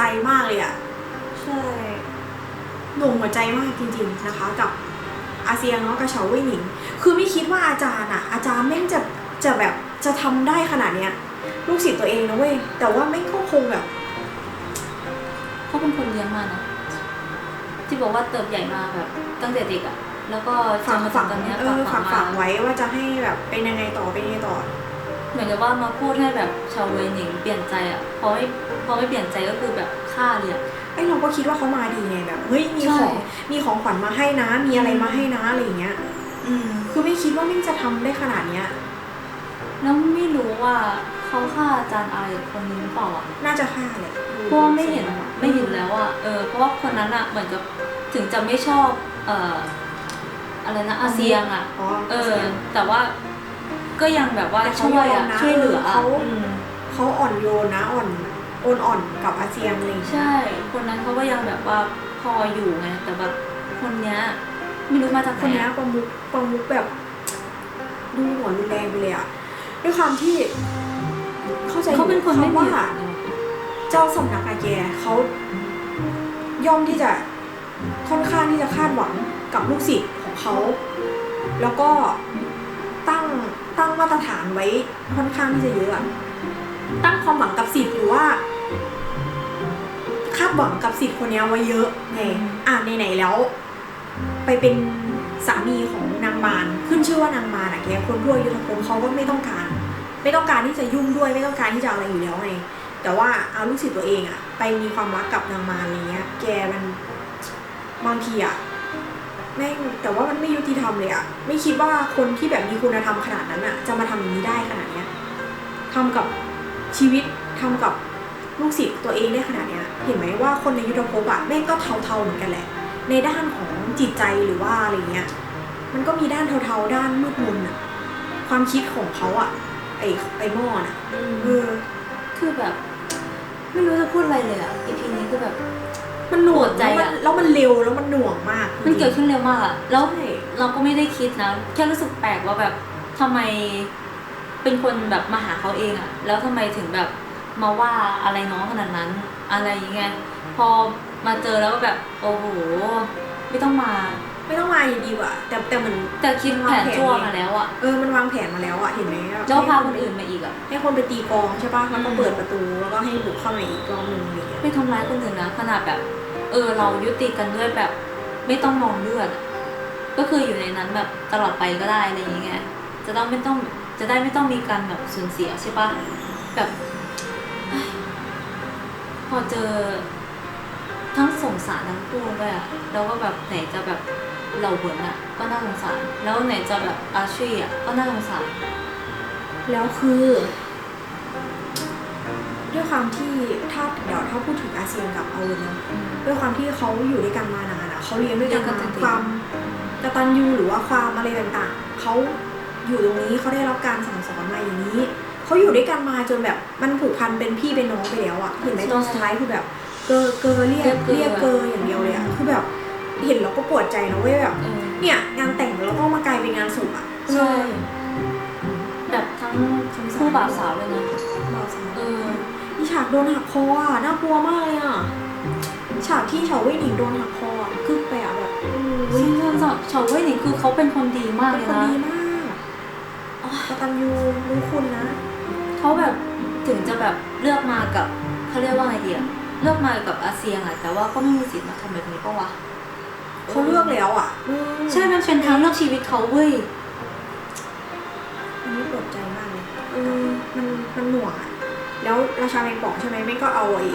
ใจมากเลยอะใช่หน่วงหัวใจมากจริง ๆนะคะ กับอาเซียนเนาะกับเฉาเว่ยหนิง คือไม่คิดว่าอาจารย์อะอาจารย์แม่งจะจะแบบจะทำได้ขนาดเนี้ยลูกศิษย์ตัวเองนะเว้ยแต่ว่าแม่งก็คงแบบเขาเป็นคนเลี้ยงมานะที่บอกว่าเติบใหญ่มาแบบตั้งแต่เด็กอะแล้วก็จฝันงมาถึฝังงตอนเนี้ยเออฝังมาฝังไว้ว่าจะให้แบบเป็นยังไงต่อเป็นยังไงต่อ เหมือนกับว่ามาพูดให้แบบชาวเวยหนิงเปลี่ยนใจอะพอไม่ พอไม่เปลี่ยนใจก็คือแบบฆ่าเลยอะไอ้เราก็คิดว่าเขามาดีไงแบบ เฮ้ยมีใช่ของมีของขวัญมาให้นะ มีอะไรมาให้นะอะไรอย่างเงี้ย อืม คือไม่คิดว่าแม่งจะทำได้ขนาดเนี้ย แล้วไม่รู้ว่าเขาฆ่าอาจารย์อาอีกคนนึงหรือเปล่าอะน่าจะฆ่าแหละเพราะว่าไม่เห็นไม่เห็นแล้วอะเออเพราะว่าคนนั้นอะเหมือนกับถึงจะไม่ชอบ เอ่ออะไรนะอาเซียงอะอ๋อเออ แต่ว่าก็ยังแบบว่าแต่เขาช่วยยออะมนะช่วยเหลืออะเขาอืม เขาอ่อนโยนนะอ่อน โอนอ่อนกับอาเซียนอะไรอย่างเลย ใช่ คนนั้นเขาก็ยังแบบว่าพออยู่ไง แต่แบบคนเนี้ยไม่รู้มาจากไหคนนเนี้ยอะประมุกประมุกแบบ ดูหัวรุนแรงไปเลยอะด้วยความที่ เข้าใจเขาเป็นคนไม่มีว่าเหตุผลเจ้าสำนักอาแกเขาย่อมที่จะค่อนข้างที่จะคาดหวังกับลูกศิษย์ของเขา แล้วก็ตั้งตั้งมาตรฐานไว้ค่อนข้างที่จะเยอะอะ ตั้งความหวังกับศิษย์หรือว่าคาดหวังกับศิษย์คนเนี้ยไว้เยอะไงอะไหนๆแล้ว ไปเป็นสามีของนางมารขึ้นชื่อว่านางมารอะแกคนทั่วยุทธภพเขาก็ไม่ต้องการ ไม่ต้องการที่จะยุ่งด้วยไม่ต้องการที่จะอะไรอยู่แล้วไงแต่ว่าเอาลูกศิษย์ตัวเองอะไปมีความรักกับนางมารอะไรเงี้ย แกมันบางทีอะแม่งแต่ว่ามันไม่ยุติธรรมเลยอะไม่คิดว่าคนที่แบบมีคุณธรรมขนาดนั้นอะจะมาทำอย่างนี้ได้ขนาดเนี้ยทำกับ ชีวิตทำกับลูกศิษย์ตัวเองได้ขนาดเนี้ยเห็นไหมว่าคนในยุทธภพอะแม่งก็เทาๆเหมือนกันแหละ ในด้านของจิตใจหรือว่าอะไรเงี้ยมันก็มีด้านเทาๆด้านมืดมนอะความคิดของเขาอะไอไอหม้อน่ะเออคือแบบ ไม่รู้จะพูดอะไรเลยอะอีพีนี้คือแบบ มันหน่วงปวดใจแล้วมันอะแล้วมันเร็วแล้วมันหน่วงมาก มันเกิดขึ้นเร็วมากอะแล้วใช่เราก็ไม่ได้คิดนะแค่รู้สึกแปลกว่าแบบทำไม เป็นคนแบบมาหาเขาเองอะแล้วทำไมถึงแบบมาว่าอะไรน้องขนาดนั้น อะไรอย่างเงี้ยพอมาเจอแล้วก็แบบโอ้โหไม่ต้องมา ไม่ต้องมาอยู่ดีกว่าแต่แต่มันแต่คิดแผนชั่วมาแล้วอะเออมันวางแผนมาแล้วอะเห็นไหมแล้วพาคนอื่นมาอีกอะให้คนไปตีกลองใช่ปะแล้วก็อืมเปิดประตูแล้วก็ให้บุกเข้ามาอีกรอบหนึ่งอะไรอย่างเงี้ยไม่ทำร้ายคนอื่นนะขนาดแบบ เออเรายุติกันด้วยแบบ ไม่ต้องมองเลือดอะก็คืออยู่ในนั้นแบบตลอดไปก็ได้อะไรอย่างเงี้ยจะต้องไม่ต้อง จะได้ไม่ต้องมีการแบบสูญเสียใช่ปะแบบเฮ้ยพอเจอทั้งสงสารทั้งคู่ด้วยอะแล้วก็แบบไหนจะแบบเราเหมือนอะก็น่าสงสาร แล้วไหนจะแบบอาชีอะก็น่าสงสาร แล้วคือ ด้วยความที่ถ้าเดี๋ยวถ้าพูดถึงอาเซียนกับเอาเนาะด้วยความที่เขาอยู่ด้วยกันมานานอะเขาเลี้ยงด้วยกันมาเลี้ยงกันจริงๆความกตัญญูหรือว่าความอะไรต่างๆเขา อยู่ตรงนี้เขาได้รับการสั่งสอนมาอย่างนี้เขาอยู่ด้วยกันมาจนแบบมันผูกพันเป็นพี่เป็นน้องไปแล้วอะเห็นไหมตอนสุดท้ายคือแบบเกอเกอเรียกเรียกเกออย่างเดียวเลยอะคือแบบเห็นแล้วก็ปวดใจนะเว้ยแบบเออเนี่ยงานแต่งแล้วก็มากลายเป็นงานศพอะใช่แบบทั้งคู่บ่าวสาวเลยนะเราสาวเออนี่ฉากโดนหักคออะน่ากลัวมากเลยอะฉากที่เฉาเว่ยหนิงโดนหักคออะกึกไปอะแบบโอ้ยซึ่งเรื่องเฉาเว่ยหนิงคือเขาเป็นคนดีมากเป็นเลยคนนะดีมาก กตัญญูรู้คุณนะ เขาแบบถึงจะแบบเลือกมากับเขาเรียกว่าไงดีอะเลือกมากับอาเซียนอะแต่ว่าก็ไม่มีสิทธิ์มาทำแบบนี้ปะวะเขาเลือกแล้วอะอืมใช่มันเป็นทางเลือกชีวิตเขาเว้ยอันนี้ปวดใจมากเลยเออมันมันหน่วงอะแล้วราชาแมงป่องใช่ไหมแม่งก็เอาไอ้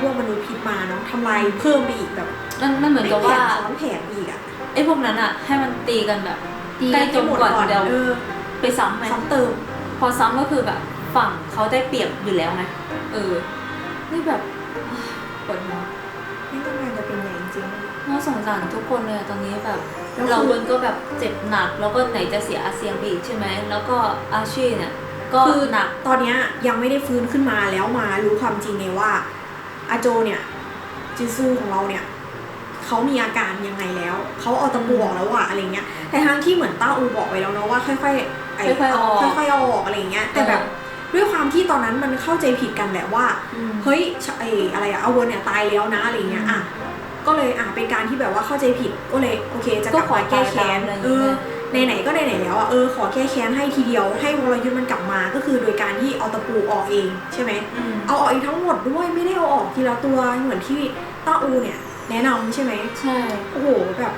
พวกมนุษย์พิษมาเนาะทำลายเพิ่มไปอีกแบบมันมันเหมือนกับแผว่านซ้อนแผนอีกอะไอ้พวกนั้นอะให้มันตีกันแบบตีใกล้จนกว่าให้หมดก่อนเดี๋ยวเออ ไปซ้ำไหมซ้ำเติม พอซ้ำก็คือแบบ ฝั่งเขาได้เปรียบอยู่แล้วไงเออนี่แบบปวดหัวไม่ต้องการจะเป็นใหญ่จริงน่าสงสารทุกคนเลยอะตอนนี้แบบแล้วคือเราเวนก็แบบเจ็บหนัก แล้วก็ไหนจะเสียอาเซียนไปอีกใช่ไหม แล้วก็อาชีเนี่ยก็คือหนักตอนเนี้ยยังไม่ได้ฟื้นขึ้นมาแล้วมารู้ความจริงไงว่าอาโจเนี่ยจิซูของเราเนี่ยเขามีอาการยังไงแล้ว เขาเอาตะปูออกแล้วอะอะไรเงี้ยแต่ทั้งที่เหมือนต้าอูบอกไว้แล้วเนาะว่าค่อยๆ ไอ้ค่อยๆเอาออกค่อยๆเอาออกอะไรเงี้ยแต่แบบด้วยความที่ตอนนั้นมันเข้าใจผิดกันแหละว่าอืมเฮ้ยไออะไรอะเอาเวิร์นเนี่ยตายแล้วนะอะไรเงี้ยอะก็เลยอะเป็นการที่แบบว่าเข้าใจผิดก็เลยโอเค จะกลับมาแก้แค้นก็ขอตายตามอะไรอย่างเอเงี้อยไหนๆก็ไหนๆแล้วอะเออขอแก้แค้นให้ทีเดียวให้วรยุทธ์มันกลับมาก็คือโดยการที่เอาตะปูออกเองใช่ไหมอืมเอาออกเองทั้งหมดด้วยไม่ได้เอาออกทีละตัวเหมือนที่ต้าอูเนี่ยแนะนำใช่ไหมใช่โอ้โหแบบ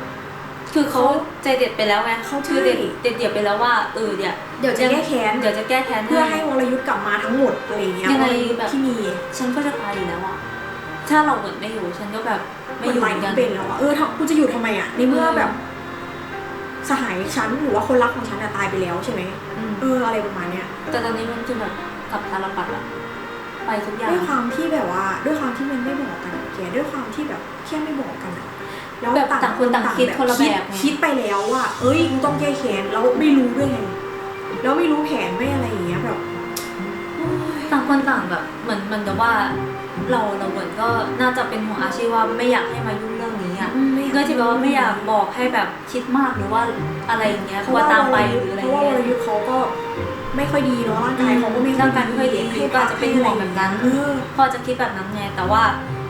คือเขาใจเด็ดไปแล้วไงเขาคือเด็ดใช่เด็ดเดียดไปแล้วว่าเออเดี๋ยวเดี๋ยวจะแก้แค้นเดี๋ยวจะแก้แค้นเพื่อให้วรยุทธ์กลับมาทั้งหมดอะไรเงี้ยยังไงวรยุทธ์แบบที่มีฉันก็จะตายอยู่แล้วอะถ้าเราเหมือนไม่อยู่ฉันก็แบบไม่มันอยู่ไหเหลมือนกันเป็นแล้วอะเออทำกูจะอยู่ทำไมอะในเมื่อแบบ สหายฉันหรือว่าคนรักของฉันอะตายไปแล้วใช่ไหมอืมเอออะไรประมาณเนี้ยแต่ตอนนี้มันคือแบบกลับตาลปัดอะไปทุกอย่างด้วยความที่แบบว่า ด้วยความที่มันไม่บอกกันอะแกด้วยความที่แบบแค่ไม่บอกกันอะ แล้วแบบต่างคนต่างคิดคนละแบบไงคิดไปแล้วว่าเอ้ยกูต้องแก้แค้นแล้วไม่รู้ด้วยไงแล้วไม่รู้แผนไม่อะไรอย่างเงี้ยแบบโอ้ยต่างคนต่างแบบเหมือนเหมันกับว่าเราเราเหมือนก็น่าจะเป็นห่วงอาชีพว่าไม่อยากให้มายุ่งเรื่องนี้อะไม่ยากก็ที่แบบว่าไม่อยากบอกให้แบบคิดมากหรือว่าอะไรอย่างเงี้ยกลัวตามไปหรืออะไรเพราะว่าวเงี้รยยุทธ์เขาก็ไม่ค่อยดีเนาะร่างกายเขาก็ไม่ร่างกายไม่ค่อยดีให้ก็อาจจะเป็นห่วงแบบนั้นเออพอจะคิดแบบนั้นไงแต่ว่า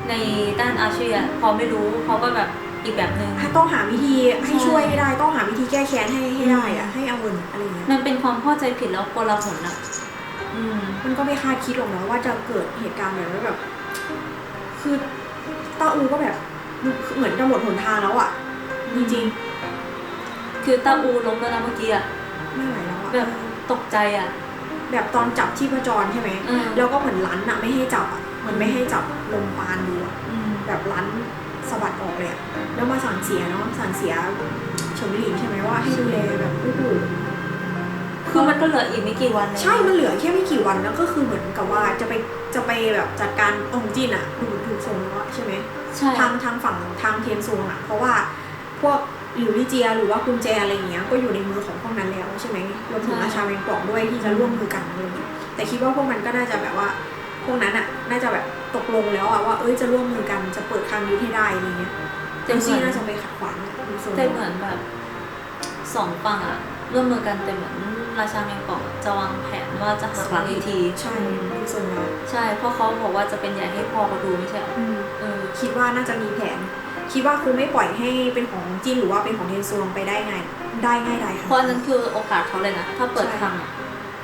ในด้านอาชีพอะพอไม่รู้เขาก็แบบ อีกแบบนึงถ้าต้องหาวิธีให้ใช่ช่วยให้ได้ ต้องหาวิธีแก้แค้นให้ให้ได้อะให้เอาเงินอะไรอย่างเงี้ยมันเป็นความเข้าใจผิดแล้วโกลาหลอะอืมมันก็ไม่คาดคิดหรอกนะว่าจะเกิดเหตุการณ์แบบนี้แบบ คือต้าอูก็แบบเหมือนจะหมดหนทางแล้วอะจริงคือตาอูล้มแล้วนะเมื่อกี้อะๆไม่ไหวแล้วอะแบบตกใจอะแบบตอนจับที่ประจรใช่ไหมเออแล้วก็เหมือนรั้นอะไม่ให้จับอะเหมันไม่ให้จับลมปานดูอะอืมแบบรั้น สะบัดออกเลยอะแล้วมาสั่งเสียเนาะสั่งเสียเฉิงหลิงใช่ไหมว่าให้ดูแลแบบโอ้โหคือมันก็เหลืออีกไม่กี่วันเลยใช่มันเหลือแค่ไม่กี่วันแล้วก็คือเหมือนกับว่าจะไปจะไปแบบจัดการองค์จินอะดูถูกส่งแล้วอะใช่ไหมใช่ทางทางฝั่งทางเทียนซุงอะเพราะว่าพวกหลิวลี่เจียหรือว่ากุญแจอะไรอย่างเงี้ยก็อยู่ในมือของพวกนั้นแล้วใช่ไหมรวมถึงราชาแมงป่องด้วยที่จะร่วมมือกันอะไรอย่างเงี้ยแต่คิดว่าพวกมันก็น่าจะแบบว่า พวกนั้นอะน่าจะแบบตกลงแล้วอะว่าเอ้ยจะร่วมมือกันจะเปิดทางยุทธให้ได้อะไรเงี้ยแต่เจเหซี่มือนน่าจะไปขัดขวางอะดูทรงแต่เหมือนแบบสองฝั่งอะร่วมมือกันแต่เหมือนราชาแมงป่องจะวางแผนว่าจะหักหลังอีกทีใช่ดูทรงแล้วใช่เพราะเขาบอกว่าจะเป็นใหญ่ให้พ่อเขาดูไม่ใช่เหรออืมเออคิดว่าน่าจะมีแผน คิดว่าคงไม่ปล่อยให้เป็นของจินหรือว่าเป็นของเทนซวงไปได้ง่ายได้ง่ายได้ค่ะเพราะอันนั้นคือโอกาสเขาเลยนะถ้าเปิดทางอะ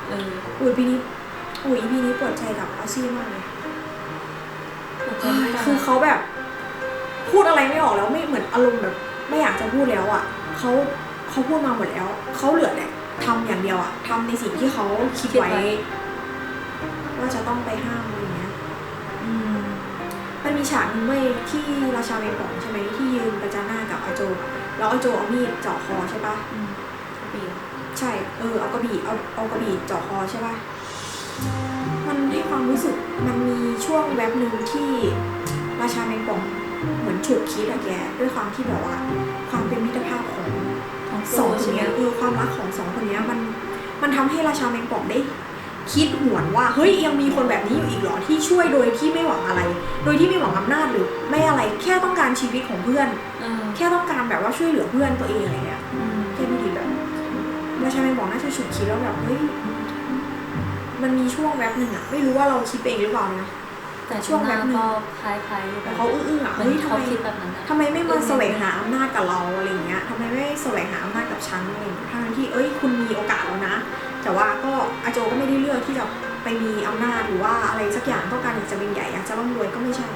เอออุ้ยปีนี้ อุ้ยปีนี้ปวดใจกับอาซี่มากเลยหัวใจไม่ได้คือเขาแบบ พูดอะไรไม่ออกแล้วไม่เหมือนอารมณ์แบบ ไม่อยากจะพูดแล้วอะเขาเขาพูดมาหมดแล้วเขาเหลือแต่ทำอย่างเดียวอะทำในสิ่งที่เขาคิดไว้ ว่าจะต้องไปห้ามอะไรอย่างเงี้ยอืมมันมีฉากหนึงเว้ยที่ราชาเมงปองใช่ไหมที่ยืนประจันหน้ากับอาโจอะแล้วอาโจเอามีดเจาะคอใช่ปะอืมเปลี่ยนใช่ เออเอากระบี่เอาเอากระบี่เจาะคอใช่ป่ะ มันให้ความรู้สึกมันมีช่วงแวบหนึ่งที่ราชาแมงป่องเหมือนฉุกคิดอะแกด้วยความที่แบบว่า ความเป็นมิตรภาพของทั้งสองคู่คนใช่ไหมเนี้ยเออความรักของสองคนเนี้ยมันมันทำให้ราชาแมงป่องได้ คิดหวนว่าเฮ้ยยังมีคนแบบนี้อยู่อีกเหรอที่ช่วยโดยที่ไม่หวังอะไร โดยที่ไม่หวังอำนาจหรือไม่อะไรแค่ต้องการชีวิตของเพื่อนเออแค่ต้องการแบบว่าช่วยเหลือเพื่อนตัวเองอะไรเงี้ยอืมแค่ดูดิแบบราชาแมนบอกน่าจะฉุกคิดแล้วแบบเฮ้ย มันมีช่วงแวบหนึ่งอะไม่รู้ว่าเราคิดไปเองหรือเปล่านะ แต่ช่ช่ววงงแบนั้บนหนึ่งก็คล้ายๆอยู่แต่เขาอึ้งๆอะมันเฮ้ยทำเขาไมคิดแบบนั้นนะทำไมไม่มาแสวงหาอำนาจกับเราอะไรเงี้ยทำไมไม่แสวงหาอำนาจกับฉันอะไรเงี้ยทั้งที่เอ้ยคุณมีโอกาสแล้วนะ แต่ว่าก็อาโจก็ไม่ได้เลือกที่จะไปมีอำนาจหรือว่าอะไรสักอย่างต้องการอยากจะเป็นใหญ่อยากจะร่ำรวยก็ไม่ใช่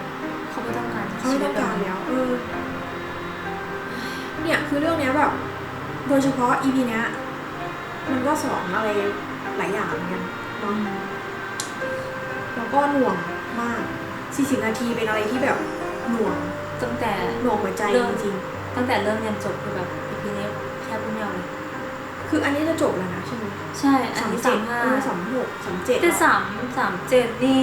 เขาไม่ต้องการเขาไม่ต้องการแล้วเออเนี่ยคือเรื่องเนี้ยแบบ โดยเฉพาะอีพีเนี้ยมันก็สอนอะไรหลายอย่างเหมือนกันอื เนาะมแล้วก็หน่วงมาก 40 นาทีเป็นอะไรที่แบบหน่วงตั้งแต่หน่วงหัวใจเรื่องจริงตั้งแต่เริ่มยันจบคือแบบอีพีนี้แค่พูดไม่เอาเลยๆคืออันนี้จะจบแล้วนะใช่ไหมใช่อันสามนี้เจ็สาดมห้าเออสามหกสามเจ็ดแต่สามสามเจ็ดนี่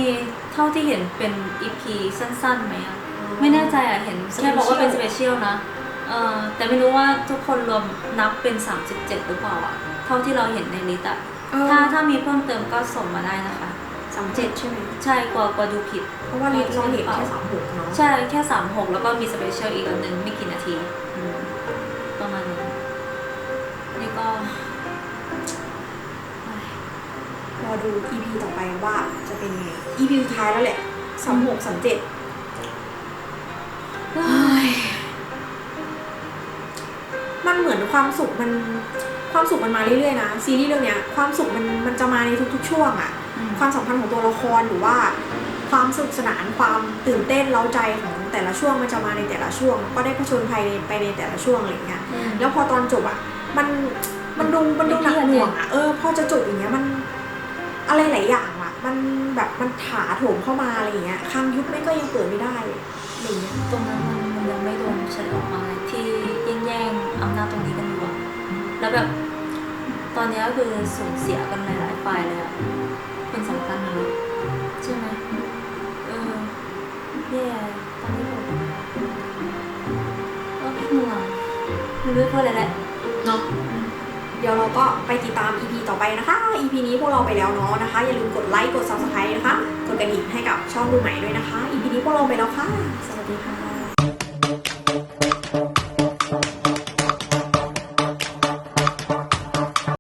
เท่าที่เห็นเป็นอีพีสั้นๆไหมอะไม่แน่ใจอะเห็นแค่บอกว่าเป็นสเปเชียลนะเออแต่ไม่รู้ว่าทุกคนรวมนับเป็น 37 หรือเปล่าอะเท่าที่เราเห็นในลิสต์อะ เออ ถ้าถ้ามีเพิ่มเติมก็ส่งมาได้นะคะ สามเจ็ดใช่ไหมใช่กว่ากว่าดูผิด เพราะว่าลิสต์เราเห็นแค่สามหกเนาะใช่แค่สามหกแล้วก็มีสเปเชียลอีกอันหนึ่งไม่กี่นาทีอืมประมาณนั้นนี่ก็เอ้ยรอดู EP ต่อไปว่าจะเป็นยังไง EP สุดท้ายแล้วแหละสามหกสามเจ็ดเฮ้ยมันเหมือนความสุขมัน ความสุขมันมาเรื่อยๆนะซีรีส์เรื่องเนี้ยความสุขมันมันจะมาในทุกๆช่วงอะอืมความสัมพันธ์ของตัวละครหรือว่า ความสนุกสนานความตื่นเต้นเล้าใจของแต่ละช่วงมันจะมาในแต่ละช่วง ก็ได้ผจญภัยไปในแต่ละช่วงอะไรอย่างเงี้ยแล้วพอตอนจบอะมันมันดูมันดูหนักหน่วงอะเออพอจะจบอย่างเงี้ยมันอะไรหลายอย่างอะมันแบบมันถาโถมเข้ามาอะไรอย่างเงี้ยคางยุบไม่ก็ยังเปิดไม่ได้อะไรอย่างเงี้ยตรงนั้นมันมันยังไม่โดนเฉลยออกมาที่แย่งแย่งอำนาจตรงนี้กันอยู่อะ แล้วแบบ ตอนนี้ก็คือสูญเสียกันหลายๆฝ่ายเลยอะคนสำคัญเลยใช่ไหมเออแย่ตอนนี้แบบก็ห่วงไม่รู้จะพูดอะไรแหละเนาะเดี๋ยวเราก็ไปติดตาม EP ต่อไปนะคะ EP นี้พวกเราไปแล้วเนาะนะคะ อย่าลืมกดไลค์ กด subscribe นะคะ กดกระดิ่งให้กับช่องดูใหม่ด้วยนะคะ EP นี้พวกเราไปแล้วค่ะ สวัสดีค่ะ